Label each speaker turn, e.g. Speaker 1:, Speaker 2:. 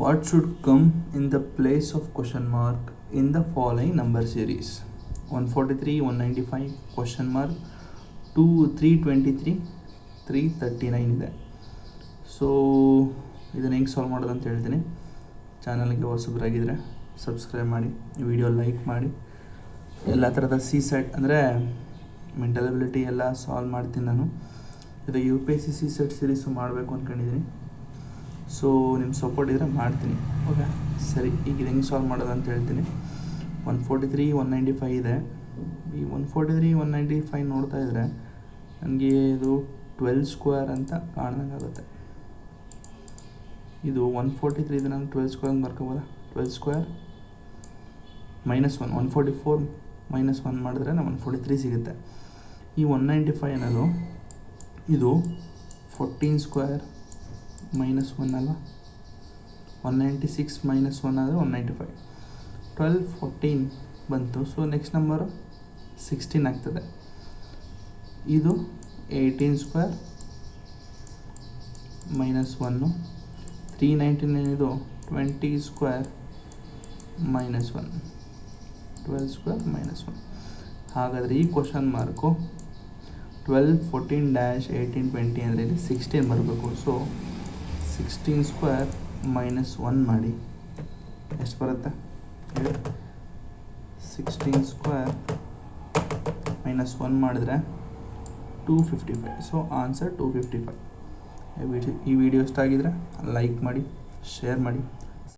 Speaker 1: What should come in the place of question mark in the following number series? 143, 195, question mark, 2, 323, 339 ಇದೆ. So ಇದನ್ನು ಹೆಂಗೆ solve ಮಾಡೋದು ಹೇಳ್ತೀನಿ ಚಾನಲ್ಗೆ ಹೊಸಬರಾಗಿದ್ದರೆ ಸಬ್ಸ್ಕ್ರೈಬ್ ಮಾಡಿ ವಿಡಿಯೋ ಲೈಕ್ ಮಾಡಿ. ಎಲ್ಲ ಥರದ ಸಿ ಸೆಟ್ ಅಂದರೆ ಮೆಂಟಲ್ ಅಬಿಲಿಟಿ ಎಲ್ಲ ಸಾಲ್ವ್ ಮಾಡ್ತೀನಿ ನಾನು. ಇದು U P S C C set series ಮಾಡಬೇಕು ಅಂದ್ಕೊಂಡಿದ್ದೀನಿ ಸೊ ನಿಮ್ಮ ಸಪೋರ್ಟ್ ಇದ್ದರೆ ಮಾಡ್ತೀನಿ. ಓಕೆ ಸರಿ ಈಗ ಇದು ಹೆಂಗೆ ಸಾಲ್ವ್ ಮಾಡೋದು ಅಂತ ಹೇಳ್ತೀನಿ. One forty three one ninety five ಇದೆ. ಈ one forty three one ninety five ನೋಡ್ತಾ ಇದ್ದರೆ ನನಗೆ ಇದು ಟ್ವೆಲ್ ಸ್ಕ್ವೇರ್ ಅಂತ ಕಾಣ್ದಂಗಾಗುತ್ತೆ ಇದು ಒನ್ ಫೋರ್ಟಿ ತ್ರೀ ಇದು ನಾನು twelve square ಬರ್ಕೋಬೋದಾ? Twelve square minus one one forty four minus one ಮಾಡಿದ್ರೆ ನಾನು ಒನ್ ಫೋರ್ಟಿ ತ್ರೀ ಸಿಗುತ್ತೆ. ಈ ಒನ್ ನೈಂಟಿ ಫೈವ್ ಅನ್ನೋದು ಇದು ಫೋರ್ಟೀನ್ ಸ್ಕ್ವೇರ್ ಮೈನಸ್ ಒನ್ ಅಲ್ಲ? One ninety six minus one ಆದರೆ one ninety five twelve fourteen ಬಂತು. So next number sixteen ಆಗ್ತದೆ. ಇದು eighteen square minus one three ninety nine ಇದು twenty square minus one twelve square minus one ಹಾಗಾದರೆ ಈ question mark twelve fourteen dash eighteen twenty ಅಂದರೆ ಇಲ್ಲಿ sixteen ಬರಬೇಕು. So sixteen square minus one ಮಾಡಿ. ಎಷ್ಟು ಬರುತ್ತೆ? ಹೇಳಿ. ಸಿಕ್ಸ್ಟೀನ್ ಸ್ಕ್ವೇರ್ ಮೈನಸ್ ಒನ್ ಮಾಡಿದ್ರೆ two fifty five so answer two fifty five ಈ ವಿಡಿಯೋ ಇಷ್ಟ ಆಗಿದ್ರೆ? ಲೈಕ್ ಮಾಡಿ ಶೇರ್ ಮಾಡಿ.